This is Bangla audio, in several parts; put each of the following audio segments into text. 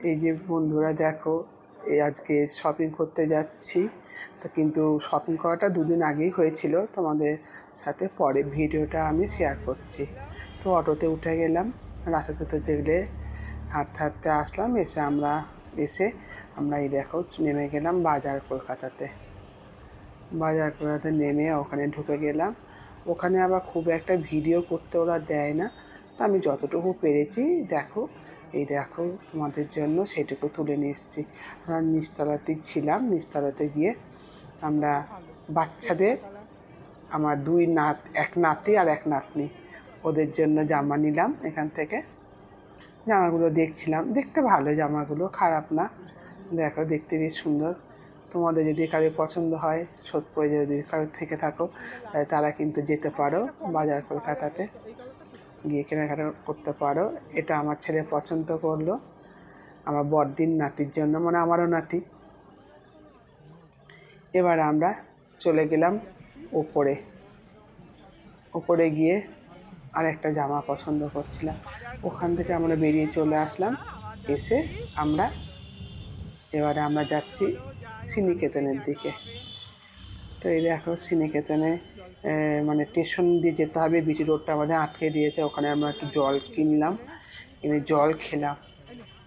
এই যে বন্ধুরা দেখো, এই আজকে শপিং করতে যাচ্ছি। তো কিন্তু শপিং করাটা দুদিন আগেই হয়েছিল। তোমাদের সাথে পরে ভিডিওটা আমি শেয়ার করছি। তো অটোতে উঠে গেলাম। রাস্তাতে তো দেখলে হাঁটতে হাঁটতে আসলাম। এসে আমরা এসে আমরা এই দেখো নেমে গেলাম বাজার কলকাতাতে। বাজার কলকাতাতে নেমে ওখানে ঢুকে গেলাম। ওখানে আবার খুব একটা ভিডিও করতে ওরা দেয় না। তো আমি যতটুকু পেরেছি, দেখো এই দেখো, তোমাদের জন্য সেটুকু তুলে নিয়ে এসেছি। আমরা নিচতলাতে ছিলাম, নিচতলাতে গিয়ে আমরা বাচ্চাদের, আমার দুই নাত, এক নাতি আর এক নাতনি, ওদের জন্য জামা নিলাম এখান থেকে। জামাগুলো দেখছিলাম, দেখতে ভালো জামাগুলো, খারাপ না। দেখো, দেখতে বেশ সুন্দর। তোমাদের যদি কারোর পছন্দ হয়, সোদপুরে যদি কারোর থেকে থাকো, তাহলে তারা কিন্তু যেতে পারো বাজার কলকাতাতে। গিয়ে কেনাকাটা করতে পারো। এটা আমার ছেলে পছন্দ করল। আমার বড়দিন নাতির জন্য মানে আমারও নাতি। এবার আমরা চলে গেলাম ওপরে। ওপরে গিয়ে আর একটা জামা পছন্দ করছিলাম। ওখান থেকে আমরা বেরিয়ে চলে আসলাম। এসে আমরা, এবারে আমরা যাচ্ছি সিনিকেতনের দিকে। তো এই দেখো সিনিকেতনে মানে স্টেশন দিয়ে যেতে হবে বিটি রোডটা আমাদের আটকে দিয়েছে, ওখানে আমরা একটু জল কিনলাম, কিনে জল খেলাম।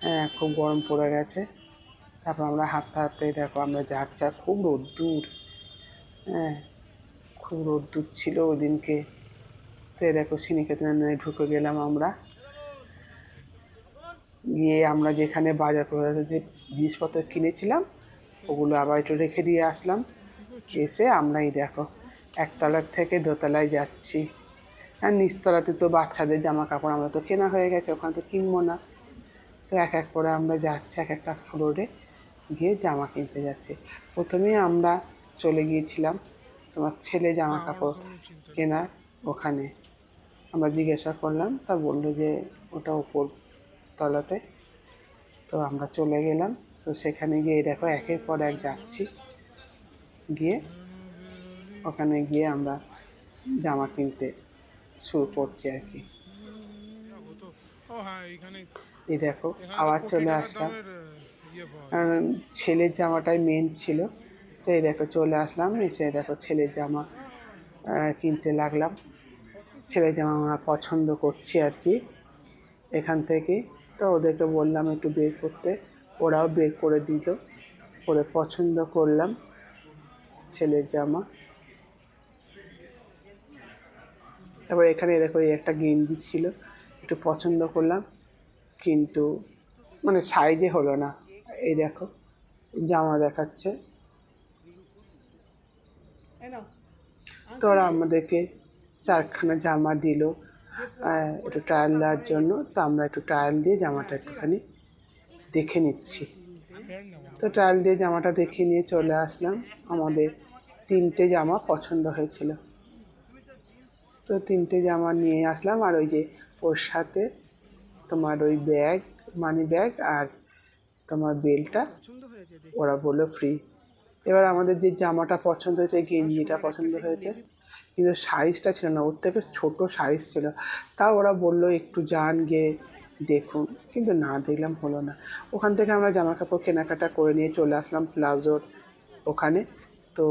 হ্যাঁ খুব গরম পড়ে গেছে। তারপর আমরা হাঁটতে হাঁটতে দেখো আমরা যাচ্ছি খুব রোদ্দুর। হ্যাঁ খুব রোদ্দুর ছিল ওই দিনকে তো দেখো সিনিকেতনে ঢুকে গেলাম আমরা। গিয়ে আমরা যেখানে বাজার করে যে জিনিসপত্র কিনেছিলাম, ওগুলো আবার একটু রেখে দিয়ে আসলাম। এসে আমরা এই দেখো, একতলার থেকে দোতলায় যাচ্ছি। আর নিচতলাতে তো বাচ্চাদের জামা কাপড় আমরা তো কেনা হয়ে গেছে, ওখানে তো কিনবো না। তো এক এক করে আমরা যাচ্ছি, এক একটা ফ্লোরে গিয়ে জামা কিনতে যাচ্ছি। প্রথমেই আমরা চলে গিয়েছিলাম তোমার ছেলে জামা কাপড় কেনার ওখানে। আমরা জিজ্ঞাসা করলাম, তা বলল যে ওটা উপর তলাতে। তো আমরা চলে গেলাম, তো সেখানে গিয়ে দেখো একের পর এক যাচ্ছি। গিয়ে ওখানে গিয়ে আমরা জামা কিনতে শুরু করছি আর কি। এই দেখো, আবার চলে আসলাম। কারণ ছেলের জামাটাই মেন ছিল। তো এই দেখো, চলে আসলাম। এসে দেখো, ছেলের জামা কিনতে লাগলাম। ছেলের জামা আমরা পছন্দ করছি আর কি এখান থেকে। তো ওদেরকে বললাম একটু বের করতে। ওরাও বের করে দিল। করে পছন্দ করলাম। ছেলের জামা। তারপর এখানে দেখো এই একটা গেঞ্জি ছিল, একটু পছন্দ করলাম, কিন্তু মানে সাইজে হলো না। এই দেখো, জামা দেখাচ্ছে। তো ওরা আমাদেরকে চারখানা জামা দিল একটু ট্রায়াল দেওয়ার জন্য, তো আমরা একটু ট্রায়াল দিয়ে জামাটা একটুখানি দেখে নিচ্ছি। তো ট্রায়াল দিয়ে জামাটা দেখে নিয়ে চলে আসলাম। আমাদের তিনটে জামা পছন্দ হয়েছিল। তো তিনটে জামা নিয়ে আসলাম আর ওই যে ওর সাথে তোমার ওই ব্যাগ মানি ব্যাগ আর তোমার বেলটা ওরা বলল ফ্রি এবার আমাদের যে জামাটা পছন্দ হয়েছে, গেঞ্জিটা পছন্দ হয়েছে, কিন্তু সাইজটা ছিল না, ওর থেকে ছোটো সাইজ ছিল। তাও ওরা বলল একটু যান গিয়ে দেখুন, কিন্তু না দেখলাম হলো না। ওখান থেকে আমরা জামা কাপড় কেনাকাটা করে নিয়ে চলে আসলাম প্লাজোর ওখানে। তো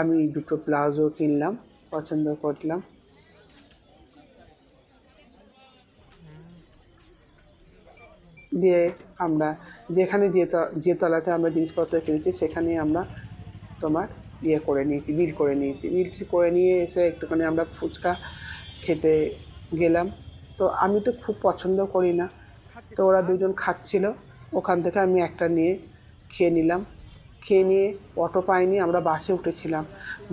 আমি দুটো প্লাজো কিনলাম, পছন্দ করলাম। দিয়ে আমরা যেখানে যে যে তলাতে আমরা জিনিসপত্র কিনেছি সেখানে আমরা তোমার ইয়ে করে নিয়েছি, বিল করে নিয়েছি। বিল করে নিয়ে এসে একটুখানি আমরা ফুচকা খেতে গেলাম। তো আমি তো খুব পছন্দ করি না। তো ওরা দুজন খাচ্ছিল। ওখান থেকে আমি একটা নিয়ে খেয়ে নিলাম। খেয়ে নিয়ে অটো পাইনি, আমরা বাসে উঠেছিলাম।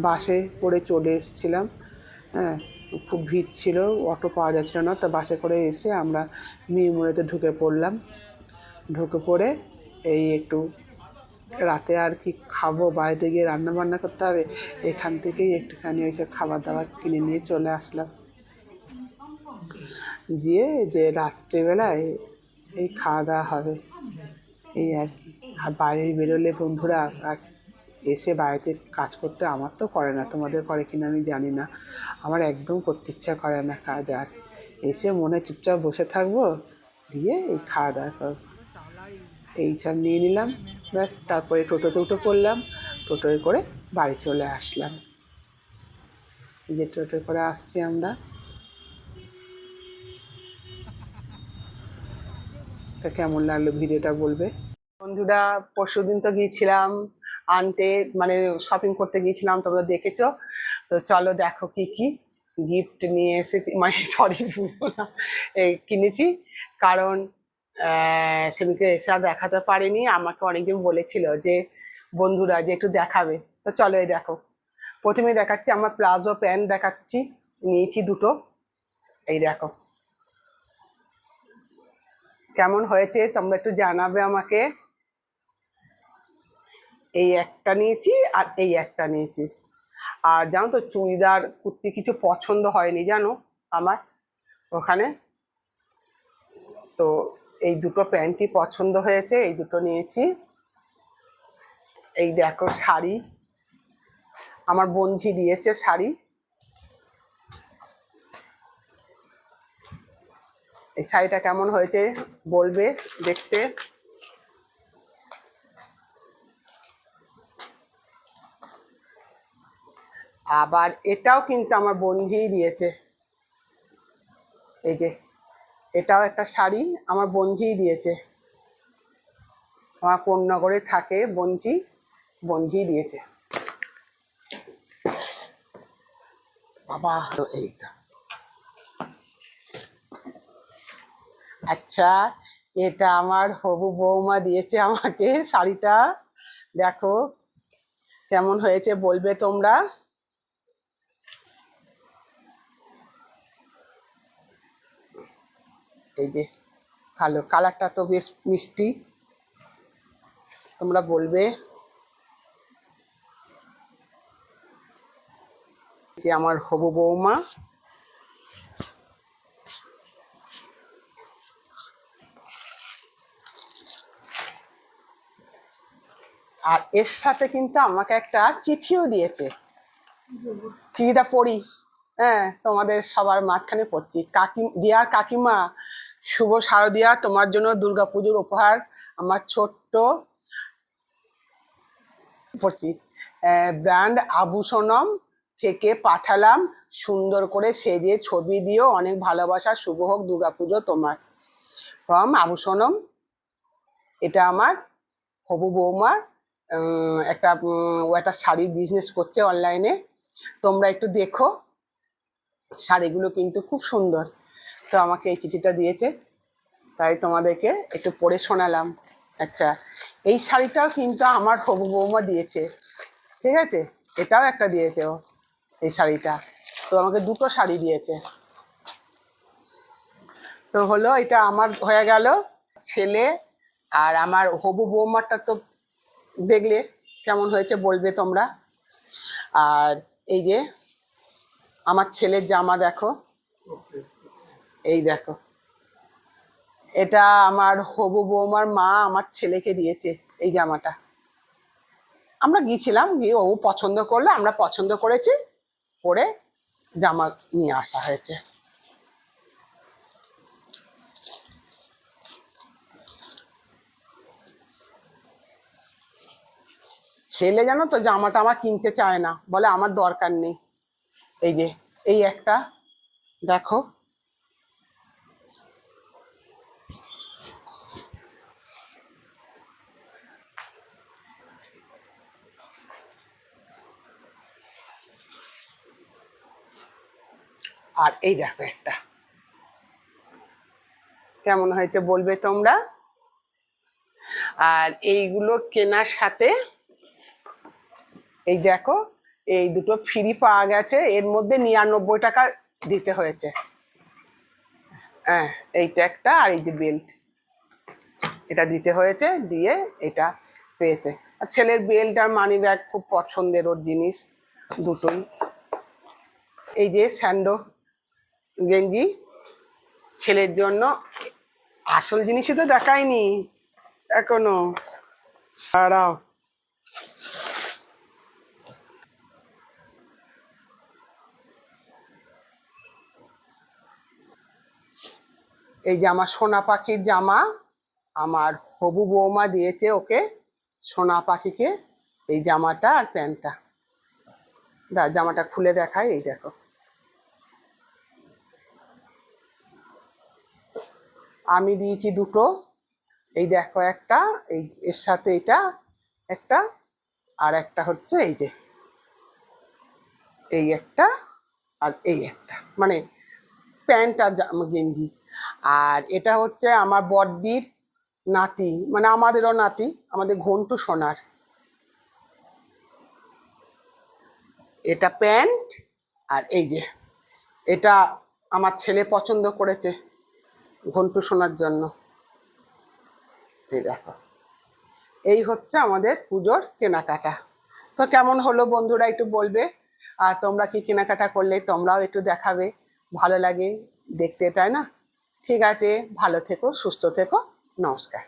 বাসে করে চলে এসেছিলাম। হ্যাঁ খুব ভিড় ছিল, অটো পাওয়া যাচ্ছিল না। তো বাসে করে এসে আমরা মিরমুড়েতে ঢুকে পড়লাম। ঢুকে পড়ে এই একটু রাতে আর কি খাব, বাড়িতে গিয়ে রান্না বান্না করতে হবে, এখান থেকেই একটুখানি ওই সব খাবার দাবার কিনে নিয়ে চলে আসলাম। গিয়ে যে রাত্রেবেলায় এই খাওয়া দাওয়া হবে। এই আর কি। আর বাইরে বেরোলে বন্ধুরা, আর এসে বাড়িতে কাজ করতে আমার তো করে না। তোমাদের করে কিনা আমি জানি না। আমার একদম করতে ইচ্ছা করে না কাজ আর। এসে মনে চুপচাপ বসে থাকব, দিয়ে এই খাওয়া দাওয়া করব। এই সব নিয়ে নিলাম, ব্যাস। তারপরে টোটোতে উঠে পড়লাম টোটোয় করে বাড়ি চলে আসলাম। যে টোটোয় করে আসছি আমরা। তা কেমন লাগল ভিডিওটা বলবে? বন্ধুরা পরশু দিন তো গিয়েছিলাম আনতে মানে শপিং করতে গিয়েছিলাম তোমরা দেখেছ। তো চলো দেখো কি কি গিফট নিয়ে এসেছি। মানে সরি কিনেছি। কারণ আহ, সেদিনকে এসে দেখাতে পারিনি। আমাকে অনেকজন বলেছিল যে বন্ধুরা যে একটু দেখাবে। তো চলো এই দেখো। প্রথমে দেখাচ্ছি আমার প্লাজো প্যান্ট দেখাচ্ছি। নিয়েছি দুটো। এই দেখো। কেমন হয়েছে তোমরা একটু জানাবে আমাকে। এই একটা নিয়েছি আর এই একটা নিয়েছি। আর জানো তো চুড়িদার, কুর্তি কিছু পছন্দ হয়নি, জানো আমার ওখানে? তো এই দুটো প্যান্টই পছন্দ হয়েছে, এই দুটো নিয়েছি। এই দেখো শাড়ি। আমার বঞ্জি দিয়েছে শাড়ি। এই শাড়িটা কেমন হয়েছে? বলবে দেখতে। আবার এটাও কিন্তু আমার বঞ্জিই দিয়েছে। এই যে, এটাও একটা শাড়ি আমার বঞ্জিই দিয়েছে। আমার কোন্নগরে থাকে বঞ্জি বঞ্জি দিয়েছে। বাবা, এই আচ্ছা এটা আমার হবু বৌমা দিয়েছে আমাকে শাড়িটা। দেখো কেমন হয়েছে বলবে তোমরা? এই যে, ভালো, কালারটা তো বেশ মিষ্টি। তোমরা বলবে যে আমার হবু বৌমা। আর এর সাথে কিন্তু আমাকে একটা চিঠিও দিয়েছে। চিঠিটা পড়ি। হ্যাঁ তোমাদের সবার মাঝখানে পড়ছি। কাকি, দিয়ার কাকিমা, শুভ শারদিয়া, তোমার জন্য দুর্গাপুজোর উপহার আমার ছোট্ট পড়ছি। ব্র্যান্ড আভূষণম থেকে পাঠালাম। সুন্দর করে সেজে ছবি দিও। অনেক ভালোবাসা। শুভ হোক দুর্গাপুজো তোমার। ফ্রম আভূষণম, এটা আমার হবু বৌমার একটা ও একটা শাড়ির বিজনেস করছে অনলাইনে তোমরা একটু দেখো। শাড়িগুলো কিন্তু খুব সুন্দর। তো আমাকে এই চিঠিটা দিয়েছে। তাই তোমাদেরকে একটু পড়ে শোনালাম। আচ্ছা এই শাড়িটাও কিন্তু আমার হবু বৌমা দিয়েছে। ঠিক আছে? এটাও একটা দিয়েছে ও, এই শাড়িটা। তো আমাকে দুটো শাড়ি দিয়েছে। তো হলো, এটা আমার হয়ে গেল ছেলে আর আমার হবু বৌমাটা তো দেখলে কেমন হয়েছে বলবে তোমরা। আর এই যে আমার ছেলের জামা দেখো। এই দেখো। এটা আমার হবু বৌমার মা আমার ছেলেকে দিয়েছে এই জামাটা। আমরা গিয়েছিলাম গিয়ে ও পছন্দ করলে, আমরা পছন্দ করেছি, পরে জামা নিয়ে আসা হয়েছে। ছেলে জানো তো জামাটা আমার কিনতে চায় না, বলে আমার দরকার নেই। এই যে, এই একটা, দেখো। আর এই দেখো একটা। কেমন হয়েছে বলবে তোমরা? আর এইগুলো কেনার সাথে এই দেখো, এই দুটো ফ্রি পাওয়া গেছে, এর মধ্যে নিরানব্বই টাকা দিতে হয়েছে। হ্যাঁ এইটা একটা আর এই যে বেল্ট এটা দিতে হয়েছে, দিয়ে এটা পেয়েছে। আর ছেলের বেল্ট আর মানি ব্যাগ খুব পছন্দের ওর জিনিস, দুটোই। এই যে স্যান্ডো, গেঞ্জি, ছেলের জন্য আসল জিনিসই তো দেখায়নি, এখনও। দাঁড়াও। এই যে আমার সোনা পাখির জামা, আমার হবু বৌমা দিয়েছে ওকে সোনা পাখিকে এই জামাটা আর প্যান্টটা। দা, জামাটা খুলে দেখায় এই দেখো। আমি দিয়েছি দুটো, এই দেখো একটা, এই এর সাথে এটা একটা, আর একটা হচ্ছে এই যে এই একটা আর এই একটা। মানে প্যান্ট আর গেঞ্জি। আর এটা হচ্ছে আমার বড়দির নাতি মানে আমাদেরও নাতি, আমাদের ঘন্টু সোনার। এটা প্যান্ট আর এই যে, এটা আমার ছেলে পছন্দ করেছে ঘন্টু শোনার জন্য। এই দেখো, এই হচ্ছে আমাদের পুজোর কেনাকাটা। তো কেমন হলো বন্ধুরা একটু বলবে, আর তোমরা কি কেনাকাটা করলে তোমরাও একটু দেখাবে, ভালো লাগে দেখতে, তাই না? ঠিক আছে ভালো থেকো সুস্থ থেকো নমস্কার।